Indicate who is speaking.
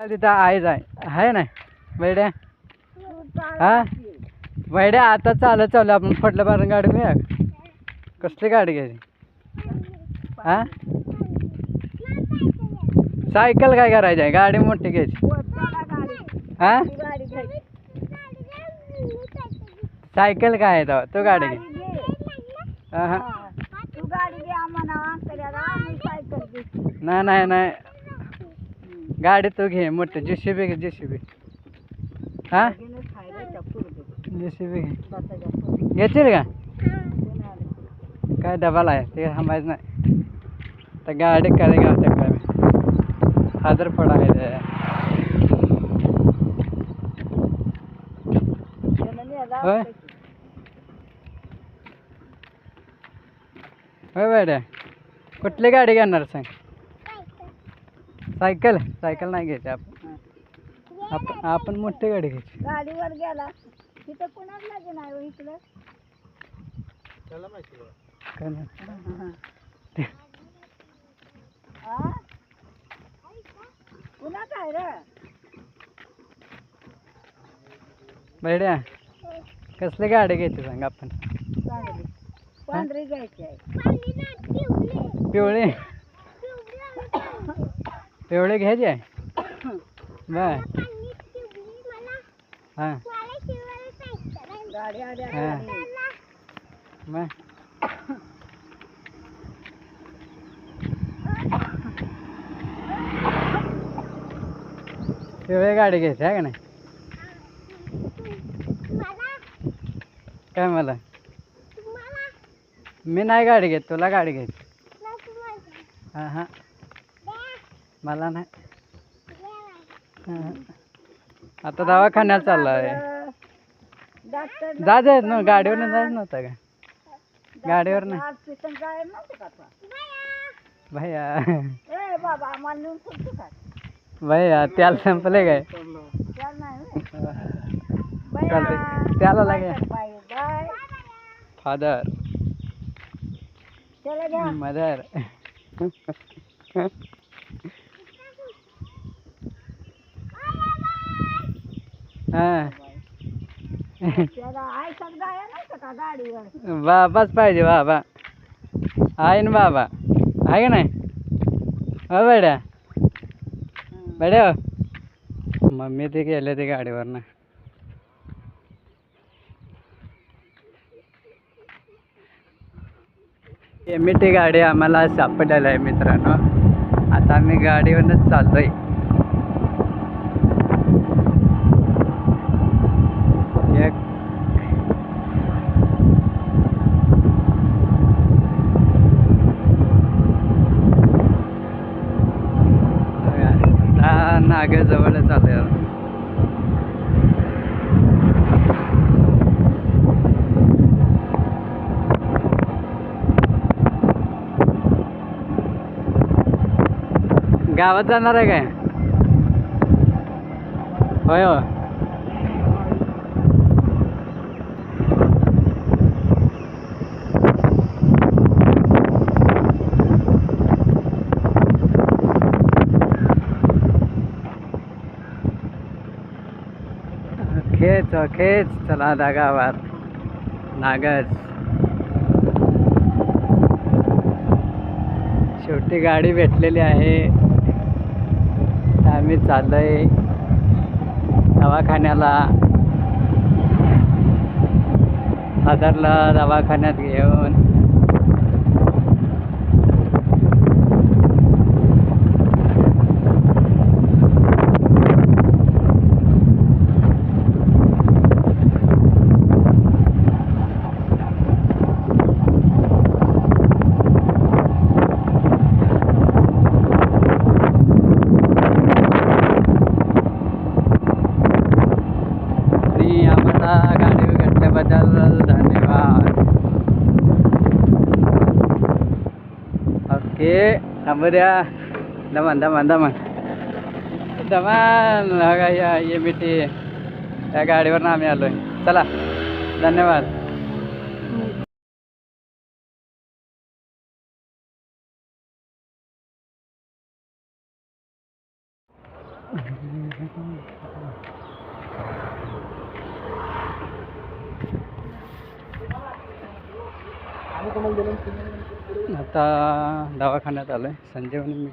Speaker 1: तिथं आहेच आहे आहे ना बैड्या हा? बैड्या आता चालत चालू आपण फटलं मारून गाडी घेऊया का? कसली गाडी घ्यायची? हा? सायकल काय करायची आहे? गाडी मोठी घ्यायची. हा? सायकल काय आहे तेव्हा? तू गाडी घे. हा, हा. नाही नाही. गाडी तू घे मोठं जेसीबी घे जेसीबी. हा?
Speaker 2: जे सी बी
Speaker 1: जेसीबी घे.
Speaker 2: सी बी
Speaker 1: घेशील का? काय डबा आहे ते थांबायचं नाही. तर गाडी काय मी हजार फळ आहे होय? होय बड्या. कुठली गाडी घेणार सांग? सायकल सायकल नाही घ्यायची आपण आपण आपण मोठी गाडी घ्यायची.
Speaker 2: गाडीवर गेला तिथं कुणाच लागे नाही हो इकडं?
Speaker 1: काय नाही.
Speaker 2: हा कुणाच आहे रे?
Speaker 1: बड्या कसली गाडी घ्यायची सांग आपण?
Speaker 2: पांढरी घ्यायची आहे.
Speaker 1: पिवळी. पिवळी घ्यायची आहे बर. हां. हा. पिवळी गाडी घ्यायची आहे का नाही? काय मला? मी नाही गाडी घेत तुला गाडी घ्यायची. हां हां. मला नाही. आता दवाखान्यात चालला आहे
Speaker 2: डॉक्टर
Speaker 1: जा जायच ना गाडीवरनं जायचं नव्हतं का?
Speaker 2: का आता?
Speaker 1: भैया. भैया त्याला संपले काय?
Speaker 2: त्याला नाही
Speaker 1: लागे. फादर मदर हा
Speaker 2: त्याला
Speaker 1: बाबाच पाहिजे बाबा आहे ना बाबा आहे का नाही हो बेड्या बेड्या मम्मी ते गेले ते गाडीवरनं एम टी गाडी आम्हाला सापडलेलं आहे मित्रांनो आता आम्ही गाडीवरनंच चालतो आहे हा नाग जवळच आले गावात जाणार आहे काय? होय हो चोखेच चला आता गावात नागज शेवटी गाडी भेटलेली आहे. आम्ही चाललोय दवाखान्याला. फादरला दवाखान्यात घेऊन. आणि गाडी घेतल्याबद्दल धन्यवाद. ओके थांबू द्या. दमन दमन दमन दमन बघा या ये मिठी त्या गाडीवरनं आम्ही आलोय. चला धन्यवाद. आता दवाखान्यात आलो आहे संजीवनी